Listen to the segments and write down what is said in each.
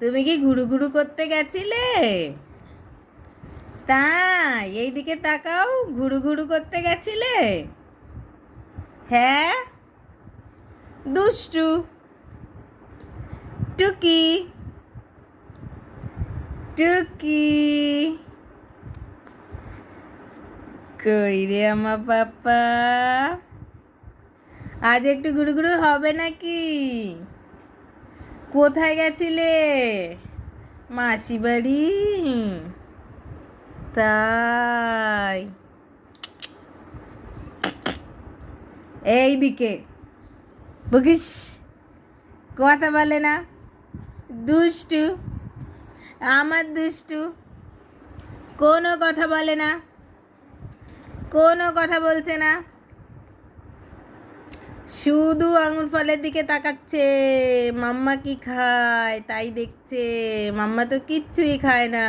তুমি কি গুরু গুরু করতে গেছিলে? তাই, এইদিকে তাকাও, ঘুরু ঘুরু করতে গেছিলে? হ্যাঁ? দুষ্টু। টুকি। টুকি। কই রে আমার পাপা। আজ একটু গুরু গুরু হবে নাকি? কোথায় গেছিলে? মাসি বাড়ি তাই। এইদিকে। বকিস, কথা বলে না। দুষ্টু, আমার দুষ্টু। কোনো কথা বলে না। কোনো কথা বলছে না। শুধু আঙুর ফলের দিকে তাকাচ্ছে, মাম্মা কি খায় তাই দেখছে, মাম্মা তো কিচ্ছুই খায় না।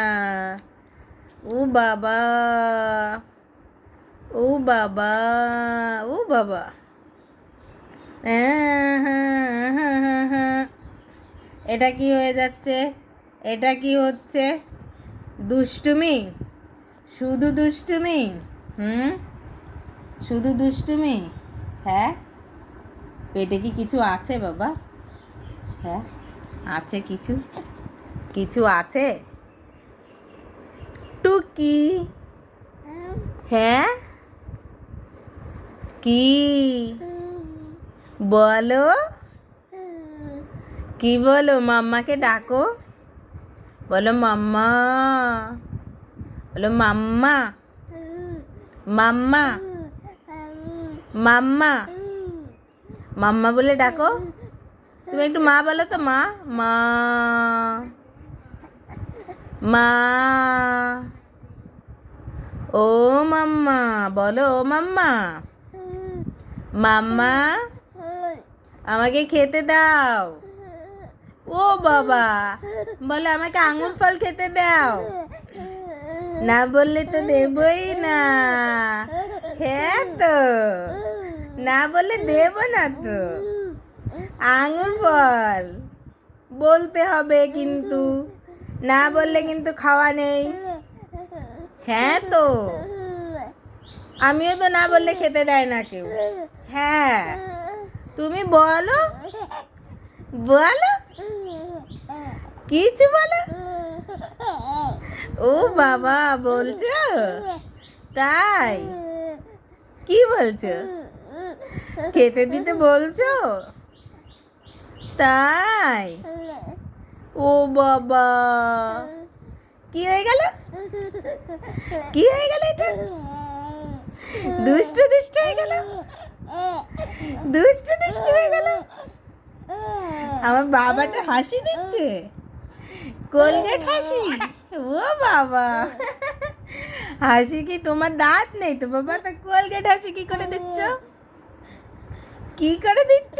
ও বাবা ও বাবা ও বাবা। এটা কি হয়ে যাচ্ছে? এটা কি হচ্ছে? দুষ্টুমি? শুধু দুষ্টুমি? হুম? শুধু দুষ্টুমি? হ্যাঁ? পেটে কি কিছু আছে বাবা? হ্যাঁ আছে কিছু? কিছু আছে? টুকি। হ্যাঁ? কি? বলো? কি বলো? মাম্মাকে ডাকো। বলো, মাম্মা। বলো, মাম্মা। মাম্মা। মাম্মা। মাম্মা বলে ডাকো। তুমি একটু মা বলো তো, মা। মা। মা। ও মাম্মা, বলো ও মাম্মা। মাম্মা, আমাকে খেতে দাও। ও বাবা, বলে আমাকে আঙুর ফল খেতে দাও। না বললে তো দেবই না। হ্যাঁ তো। না বললে দেব না তো। আঙুর ফল বলতে হবে কিন্তু। না বললে কিন্তু খাওয়া নেই। হ্যাঁ তো। আমিও তো না বললে খেতে দেয় না কেউ। হ্যাঁ। তুমি বলো। বলো। কিছু বলো। ও বাবা, বলছো? তাই? কি বলছো? খেতে দিতে বলছো? তাই? ও বাবা। কি হয়ে গেল? কি হয়ে গেল এটা? দুষ্ট দুষ্ট হয়ে গেল? দুষ্ট দুষ্ট হয়ে গেল? আমার বাবাটা হাসি দিচ্ছে? কোলগেট হাসি? ও বাবা। হাসি কি তোমার দাঁত নেই? তো বাবা, তা কোলগেট হাসি কি করে দিচ্ছ? কি করে দিচ্ছ।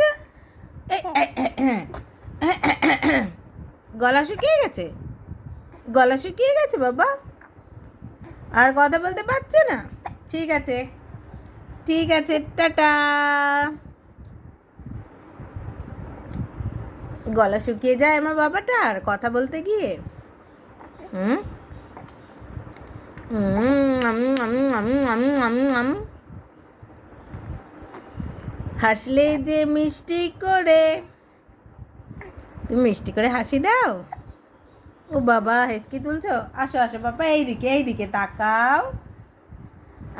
গলা শুকিয়ে গেছে? গলা শুকিয়ে গেছে বাবা? আর কথা বলতে পারছ না? ঠিক আছে। ঠিক আছে টাটা। গলা শুকিয়ে যায় আমার বাবাটা আর কথা বলতে গিয়ে। হুম? হুম, আমি আমি আমি আমি আমি আম। হাসলে যে মিষ্টি করে। তুমি মিষ্টি করে হাসি দাও। ও বাবা, হেসকি তুলছো? আসো আসো বাবা, এইদিকে এইদিকে তাকাও।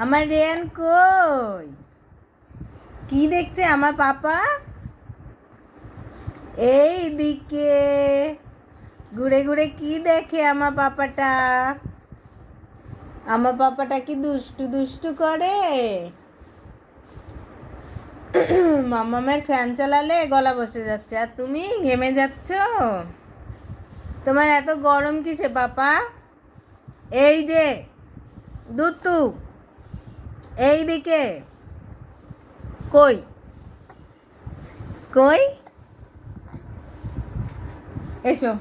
আমার রেয়ান কই? কি দেখছে আমার পাপা? এই দিকে ঘুরে ঘুরে কি দেখে আমার পাপাটা? আমার পাপাটা কি দুষ্টু দুষ্টু করে? মামামের ফ্যান চালালে গলা বসে যাচ্ছে। আর তুমি ঘেমে যাচ্ছ? তোমার এত গরম কিসে পাপা এই যে দুতু এই দিকে। কই? কই? এসো।